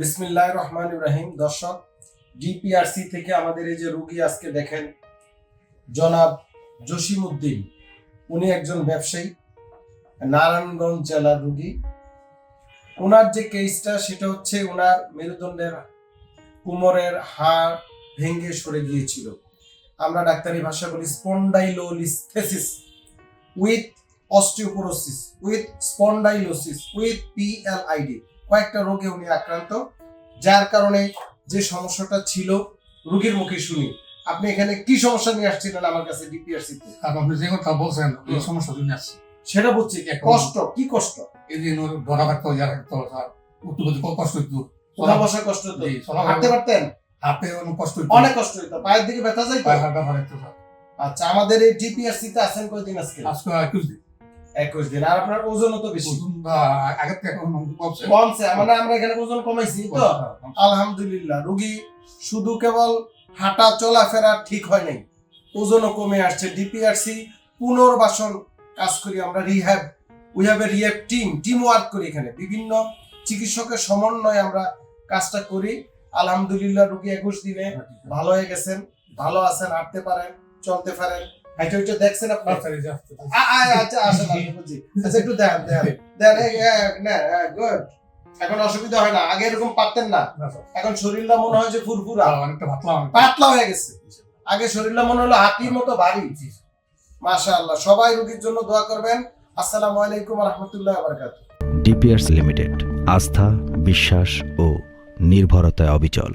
বিসমিল্লাহ রহমান ইব্রাহিম দর্শক, ডিপিআরসি থেকে আমাদের এই যে রুগী আজকে দেখেন, জনাব জসিম উদ্দিন উনি একজন ব্যবসায়ী, নারায়ণগঞ্জ জেলার রুগী। ওনার যে কেসটা সেটা হচ্ছে ওনার মেরুদণ্ডের কোমরের হাড় ভেঙে সরে গিয়েছিল। আমরা ডাক্তারি ভাষা বলি spondylolisthesis with osteoporosis with spondylosis with PLID কয়েকটা রোগে উনি আক্রান্ত যার কারণে যে সমস্যাটা ছিল রোগীর মুখে শুনি। আপনি এখানে কি সমস্যা নিয়ে আসছিলেন আমার কাছে ডিপিআরসি তে? আপনি যে কথা বলছেন এই সমস্যা জন্য আছে সেটা বুঝছি কষ্ট কি কষ্ট? এই যে ধরা রাখতো ইয়া রাখতো আর উঠতে বলতে কত কষ্ট হইতো? উঠা বসা কষ্ট তো হাঁটতে পারতেন? হাতে অনেক কষ্ট হইতো। অনেক কষ্ট হইতো। পায়ের দিকে ব্যথা যাইতো? স্যার। আচ্ছা আমাদের এই ডিপিআরসি তে আছেন কয়দিন আজকে? আজকে একুশ দিন। একুশ দিন। আর আপনার ওজনও তো বেশি। আগের থেকে কমছে। কমছে মানে আমরা এখানে ওজন কমাইছি তো? আলহামদুলিল্লাহ রুগী শুধু কেবল হাঁটা চলাফেরা ঠিক হয় নাই। ওজনও কমে আসছে। ডিপিআরসি পুনর্বাসন কাজ করি আমরা rehab. We have a rehab team team work করি এখানে। বিভিন্ন চিকিৎসকের সমন্বয়ে আমরা কাজটা করি। আলহামদুলিল্লাহ রুগী একুশ দিনে ভালো হয়ে গেছেন ভালো আছেন হাঁটতে পারেন চলতে পারেন। দেখছেন আপনার? আচ্ছা আসেন আসেন বুঝছি। আচ্ছা একটু দেন দেন। দেন না গুড এখন অসুবিধা হয় না আগে এরকম পারতেন না। এখন শরীরটা মনে হয় যে ফুরফুরা। অনেকটা ভাবলাম পাতলা হয়ে গেছে। আগে শরীরটা মনে হলো হাতির মতো ভারী। মাশাআল্লাহ সবাই রোগীর জন্য দোয়া করবেন। আসসালামু আলাইকুম রহমতুল্লাহ বারকাতুহ। ডিপিআরস লিমিটেড আস্থা বিশ্বাস ও নির্ভরতায় অবিচল।